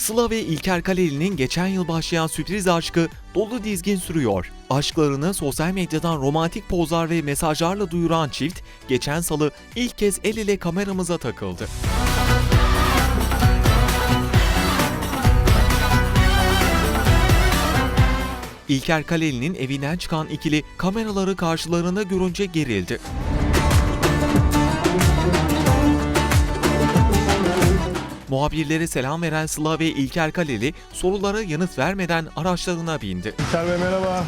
Sıla ve İlker Kaleli'nin geçen yıl başlayan sürpriz aşkı dolu dizgin sürüyor. Aşklarını sosyal medyadan romantik pozlar ve mesajlarla duyuran çift, geçen salı ilk kez el ele kameramıza takıldı. İlker Kaleli'nin evinden çıkan ikili kameraları karşılarında görünce gerildi. Muhabirlere selam veren Sıla ve İlker Kaleli sorulara yanıt vermeden araçlarına bindi. İlker Bey merhaba.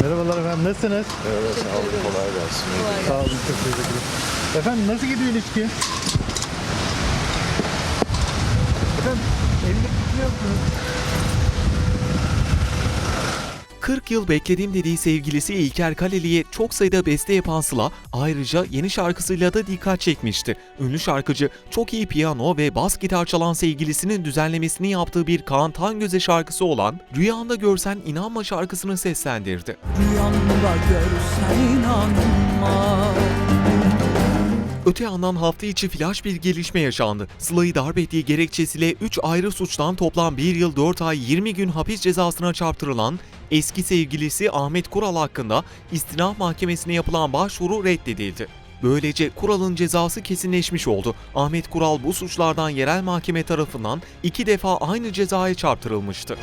Merhabalar efendim, nasılsınız? Evet sağ olun kolay gelsin. Sağ olun, çok teşekkür ederim. Efendim nasıl gidiyor ilişki? 40 yıl bekledim dediği sevgilisi İlker Kaleli'ye çok sayıda beste yapan Sıla ayrıca yeni şarkısıyla da dikkat çekmişti. Ünlü şarkıcı çok iyi piyano ve bas gitar çalan sevgilisinin düzenlemesini yaptığı bir Kaan Tangöze şarkısı olan Rüyanda Görsen İnanma şarkısını seslendirdi. Rüyanda görsen inanma Öte yandan hafta içi flash bir gelişme yaşandı. Sıla'yı darp ettiği gerekçesiyle 3 ayrı suçtan toplam 1 yıl 4 ay 20 gün hapis cezasına çarptırılan eski sevgilisi Ahmet Kural hakkında istinaf mahkemesine yapılan başvuru reddedildi. Böylece Kural'ın cezası kesinleşmiş oldu. Ahmet Kural bu suçlardan yerel mahkeme tarafından iki defa aynı cezaya çarptırılmıştı.